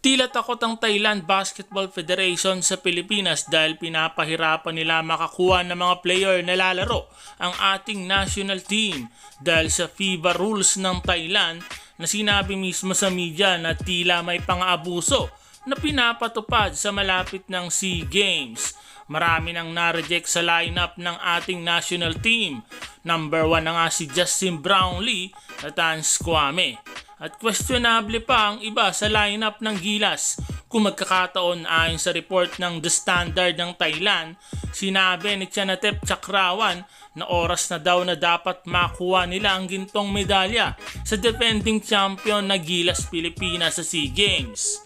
Tila takot ang Thailand Basketball Federation sa Pilipinas dahil pinapahirapan nila makakuha ng mga player na lalaro ang ating national team dahil sa FIBA rules ng Thailand na sinabi mismo sa media na tila may pang-abuso na pinapatupad sa malapit ng SEA Games. Marami nang na-reject sa lineup ng ating national team. Number 1 na nga si Justin Brownlee at Hans Kwame. At questionable pa ang iba sa lineup ng Gilas. Kung magkakataon ayon sa report ng The Standard ng Thailand, sinabi ni Chanatep Chakrawan na oras na daw na dapat makuha nila ang gintong medalya sa defending champion na Gilas Pilipinas sa SEA Games.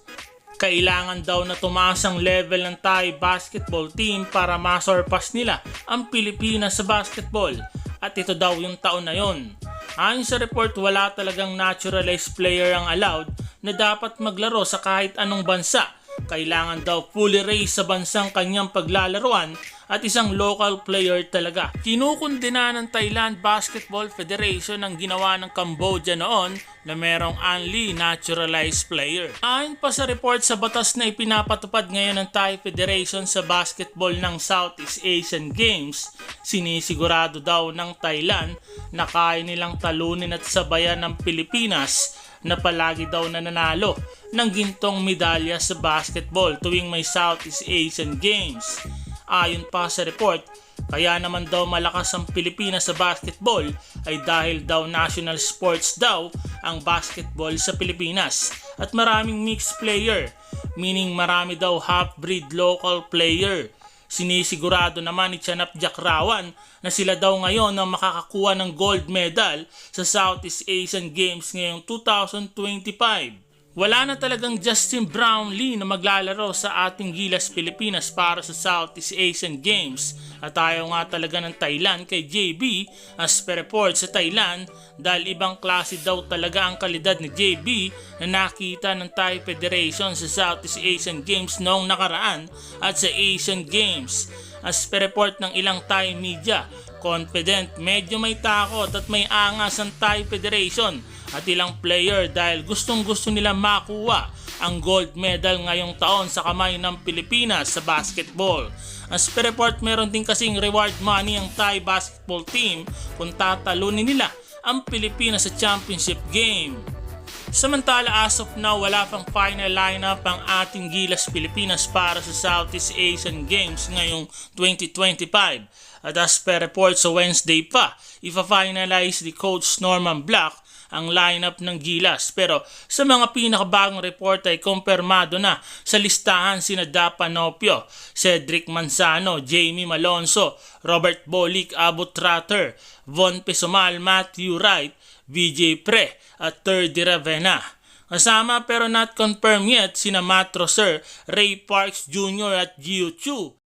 Kailangan daw na tumaas ang level ng Thai basketball team para masurpass nila ang Pilipinas sa basketball at ito daw yung taon na yon. Ayon sa report, wala talagang naturalized player ang allowed na dapat maglaro sa kahit anong bansa. Kailangan daw fully raised sa bansang kanyang paglalaruan at isang local player talaga. Kinukundina ng Thailand Basketball Federation ang ginawa ng Cambodia noon na merong only naturalized player. Ayon pa sa report sa batas na ipinapatupad ngayon ng Thai Federation sa basketball ng Southeast Asian Games, sinisigurado daw ng Thailand na kaya nilang talunin at sabayan ng Pilipinas na palagi daw nananalo ng gintong medalya sa basketball tuwing may Southeast Asian Games. Ayon pa sa report, kaya naman daw malakas ang Pilipinas sa basketball ay dahil daw national sports daw ang basketball sa Pilipinas at maraming mixed player, meaning marami daw half-breed local player. Sinisigurado naman ni Chanap Jakrawan na sila daw ngayon ang makakakuha ng gold medal sa Southeast Asian Games ngayong 2025. Wala na talagang Justin Brownlee na maglalaro sa ating Gilas Pilipinas para sa Southeast Asian Games at ayaw nga talaga ng Thailand kay JB as per report sa Thailand dahil ibang klase daw talaga ang kalidad ni JB na nakita ng Thai Federation sa Southeast Asian Games noong nakaraan at sa Asian Games. As per report ng ilang Thai media, confident medyo may takot at may angas ang Thai Federation at ilang player dahil gustong gusto nila makuha ang gold medal ngayong taon sa kamay ng Pilipinas sa basketball. As per report, meron din kasing reward money ang Thai basketball team kung tatalunin nila ang Pilipinas sa championship game. Samantala as of now wala pang final lineup ang ating Gilas Pilipinas para sa Southeast Asian Games ngayong 2025. At as per report sa Wednesday pa, ifa-finalize ni Coach Norman Black ang lineup ng Gilas. Pero sa mga pinakabagong report ay kumpirmado na sa listahan sina Dapa Cedric Manzano, Jamie Malonzo, Robert Bolick, Abu Tratter, Von Pesumal, Matthew Wright, VJ Pre at Terdy Ravena. Kasama pero not confirmed yet sina Matt Roser, Ray Parks Jr. at Gio Chu.